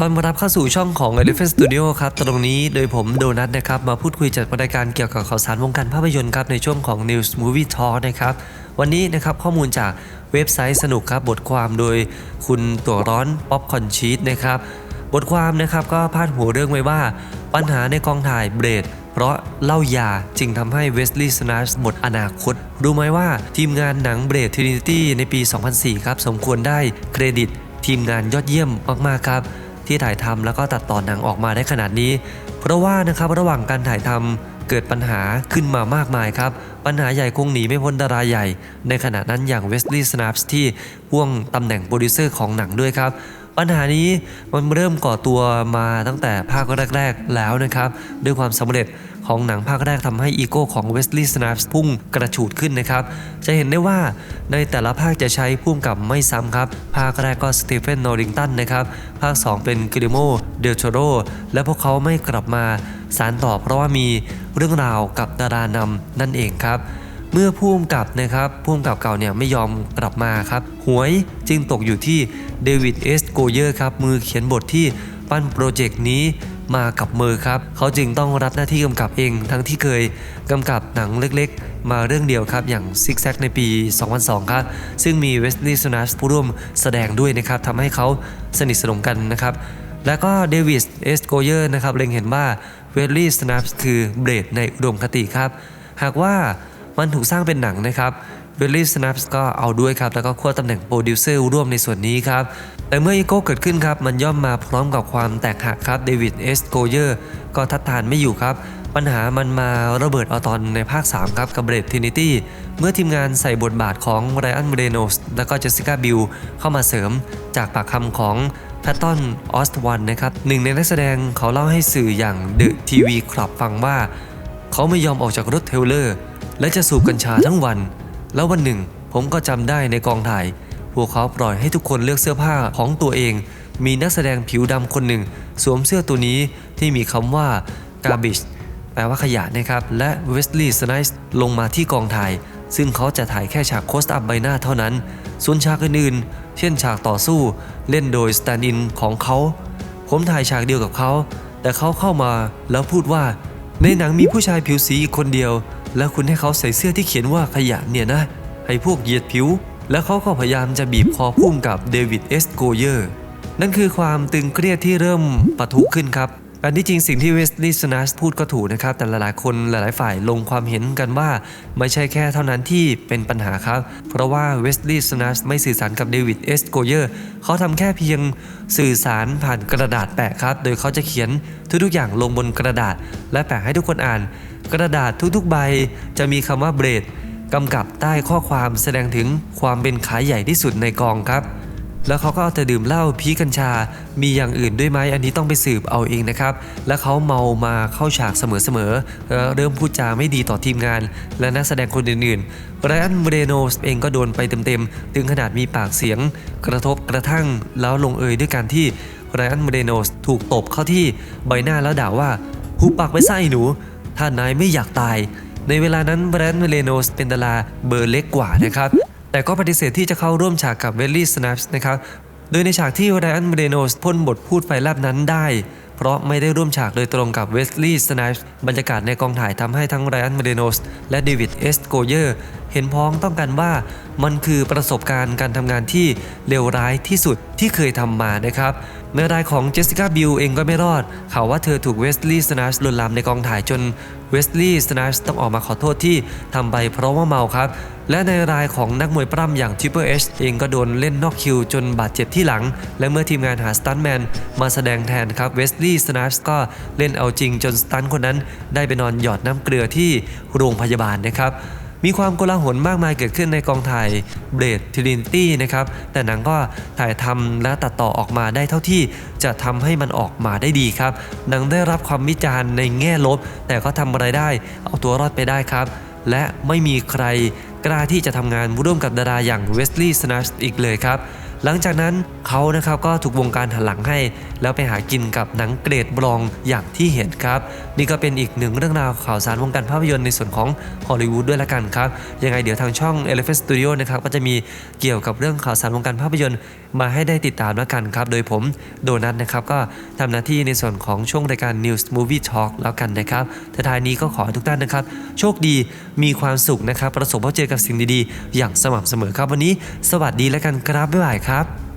ตอนมารับเข้าสู่ช่องของ Elephant Studio ครับ ตรงนี้โดยผมโดนัทนะครับ มาพูดคุยจัดรายการเกี่ยวกับข่าวสารวงการภาพยนตร์ครับ ในช่วงของ News Movie Talk นะครับ วันนี้นะครับข้อมูลจากเว็บไซต์สนุกครับ บทความโดยคุณตัวร้อนป๊อปคอนชีสนะครับ บทความนะครับก็พาดหัวเรื่องไว้ว่า ปัญหาในกองถ่ายเบรดเพราะเล่ายาจึงทำให้เวสลีย์สนาร์หมดอนาคต รู้ไหมว่าทีมงานหนังเบรดทรินิตี้ในปี 2004 ครับ สมควรได้เครดิต ทีมงานยอดเยี่ยมมากๆครับ ที่ถ่ายทำแล้วก็ตัดต่อหนังออกมาได้ขนาดนี้ เพราะว่านะครับระหว่างการถ่ายทำเกิดปัญหาขึ้นมามากมายครับ ปัญหาใหญ่คงหนีไม่พ้นดาราใหญ่ ในขณะนั้นอย่างเวสลีย์สนาป์ที่พ่วงตำแหน่งโปรดิวเซอร์ของหนังด้วยครับ ปัญหานี้มันเริ่มก่อตัวมาตั้งแต่ภาคแรก ๆ แล้วนะครับ ด้วยความสำเร็จของหนังภาคแรกทำให้อีโก้ของเวสลีย์สนาป์พุ่งกระฉูดขึ้นนะครับ จะเห็นได้ว่าในแต่ละภาคจะใช้พุ่มกับไม่ซ้ำครับ ภาคแรกก็สตีเฟนโนริงตันนะครับ ภาค 2 เป็นกิริโมเดลโชโรและพวกเขาไม่กลับมาสารต่อเพราะว่ามีเรื่องราวกับดารานำนั่นเองครับ เมื่อผู้กำกับนะครับผู้กำกับเก่าเนี่ยไม่ยอมกลับมาครับหวยจึงตกอยู่ที่เดวิดเอสโกเยอร์ครับมือเขียนบทที่ปั้นโปรเจกต์นี้มากับมือครับ เขาจึงต้องรับหน้าที่กำกับเอง ทั้งที่เคยกำกับหนังเล็กๆ มาเรื่องเดียวครับ อย่างซิกแซกในปี 2002 ครับ ซึ่งมีเวสลีย์สนัสผู้ร่วมแสดงด้วยนะครับทำให้เขาสนิทสนมกันนะครับ แล้วก็เดวิดเอสโกเยอร์นะครับเล็งเห็นว่าเวสลีย์สนัสคือเบรดในอุดมคติครับ หากว่า มันถูกสร้างเป็นหนังนะครับเวลลี่สแนปส์ก็เอาด้วยครับ แล้วก็ควบตำแหน่งโปรดิวเซอร์ร่วมในส่วนนี้ครับ แต่เมื่ออีโก้เกิดขึ้นครับ มันย่อมมาพร้อมกับความแตกหักครับเดวิดเอสโกเยอร์ก็ทัดทานไม่อยู่ครับ ปัญหามันมาระเบิดเอาตอนในภาค 3 ครับกับเบรดทินิตี้เมื่อทีมงานใส่บทบาทของไรอันเบรโนสแล้วก็เจสสิก้าบิลเข้ามาเสริมจากปากคำของแพตตันออสตวันนะครับหนึ่งในนักแสดงเขาเล่าให้สื่ออย่างเดอะทีวีคลับฟังว่า เขาไม่ยอมออกจากรถเทลเลอร์ และจะสูบกัญชาทั้งวัน แล้ววันหนึ่ง ผมก็จำได้ในกองถ่าย พวกเขาปล่อยให้ทุกคนเลือกเสื้อผ้าของตัวเอง มีนักแสดงผิวดำคนหนึ่ง สวมเสื้อตัวนี้ที่มีคำว่า garbage แปลว่าขยะนะครับ และเวสลีย์สไนส์ลงมาที่กองถ่าย ซึ่งเขาจะถ่ายแค่ฉากโคสต์อัพใบหน้าเท่านั้น ส่วนฉากอื่นๆ เช่นฉากต่อสู้ เล่นโดยสแตนด์อินของเขา ผมถ่ายฉากเดียวกับเขา แต่เขาเข้ามาแล้วพูดว่า ในหนังมีผู้ชายผิวสีอีกคนเดียว แล้วคุณให้เขาใส่เสื้อที่เขียนว่าขยะเนี่ยนะ ให้พวกเหยียดผิว แล้วเขาก็พยายามจะบีบคอพุ่มกับเดวิดเอสโกเยอร์ นั่นคือความตึงเครียดที่เริ่มปะทุขึ้นครับ อันที่จริงสิ่งที่เวสลีย์สนัสพูดก็ถูกนะครับ แต่หลายๆคนหลายๆฝ่ายลงความเห็นกันว่าไม่ใช่แค่เท่านั้นที่เป็นปัญหาครับ เพราะว่าเวสลีย์สนัสไม่สื่อสารกับเดวิดเอสโกเยอร์เขาทำแค่เพียงสื่อสารผ่านกระดาษแปะครับ โดยเขาจะเขียนทุกๆอย่างลงบนกระดาษ และแปะให้ทุกคนอ่าน กระดาษทุกๆใบจะมีคำว่าเบรดกำกับใต้ข้อความแสดงถึงความเป็นขายใหญ่ที่สุดในกองครับ แล้วเขาก็เอาแต่ดื่มเหล้าพีกัญชา มีอย่างอื่นด้วยไหมอันนี้ต้องไปสืบเอาเองนะครับ แล้วเขาเมามาเข้าฉากเสมอๆเเริ่มพูดจาไม่ดีต่อทีมงาน และนักแสดงคนอื่นๆไรอันเมเรโนสเองก็โดนไปเต็มๆ ถึงขนาดมีปากเสียง กระทบกระทั่งแล้วลงเอยด้วยการที่ไรอันเมเรโนสถูกตบเข้าที่ใบหน้าแล้วด่าว่าหุบปากไปซะไอ้หนู ถ้านายไม่อยากตายในเวลานั้นแบรนด์เมเลโนสเป็นดาราเบอร์เล็กกว่านะครับ แต่ก็ปฏิเสธที่จะเข้าร่วมฉากกับเวลลี่สแนปส์นะครับ โดยในฉากที่ไรอันเมเดโนสพ่นบทพูดไฟแลบนั้นได้ เพราะไม่ได้ร่วมฉากโดยตรงกับเวสลีย์สไนป์บรรยากาศในกองถ่ายทำให้ทั้งไรอันเมเดโนสและเดวิดเอสโกเยอร์เห็นพ้องต้องกันว่ามันคือประสบการณ์การทำงานที่เลวร้ายที่สุดที่เคยทำมานะครับในรายของเจสสิก้าบิลเองก็ไม่รอดข่าวว่าเธอถูกเวสลีย์สไนป์ลวนลามในกองถ่ายจนเวสลีย์สไนป์ต้องออกมาขอโทษที่ทำไปเพราะว่าเมาครับและในรายของนักมวยปล้ำอย่าง Triple H เอชเองก็โดนเล่นนอกคิวจนบาดเจ็บที่หลัง และเมื่อทีมงานหาสตันแมนมาแสดงแทนครับเวสลีย์สไนป์ก็เล่นเอาจริงจนสตันคนนั้นได้ไปนอนหยอดน้ำเกลือที่โรงพยาบาลนะครับ มีความโกลาหลมากมายเกิดขึ้นในกองถ่ายเบรดทิลินตี้นะครับ แต่หนังก็ถ่ายทำและตัดต่อออกมาได้เท่าที่จะทำให้มันออกมาได้ดีครับ หนังได้รับความวิจารณ์ในแง่ลบ แต่ก็ทำอะไรได้ เอาตัวรอดไปได้ครับ และไม่มีใครกล้าที่จะทำงานร่วมกับดาราอย่างเวสลีย์สนัชอีกเลยครับ หลังจากนั้นเขานะครับก็ถูกวงการหันหลังให้ แล้วไปหากินกับหนังเกรดบรองอย่างที่เห็นครับ นี่ก็เป็นอีกหนึ่งเรื่องราวข่าวสารวงการภาพยนตร์ในส่วนของฮอลลีวูดด้วยละกันครับ ยังไงเดี๋ยวทางช่อง Elephant Studio นะครับก็จะมีเกี่ยวกับเรื่องข่าวสารวงการภาพยนตร์มาให้ได้ติดตามแล้วกันครับ โดยผมโดนัทนะครับก็ทำหน้าที่ในส่วนของช่วงรายการ News Movie Talk แล้วกันนะครับท้ายนี้ก็ขอทุกท่านนะครับ โชคดีมีความสุขนะครับ ประสบพบเจอกับสิ่งดีๆ อย่างสม่ำเสมอครับวันนี้ สวัสดีแล้วกันครับบ๊ายบายครับ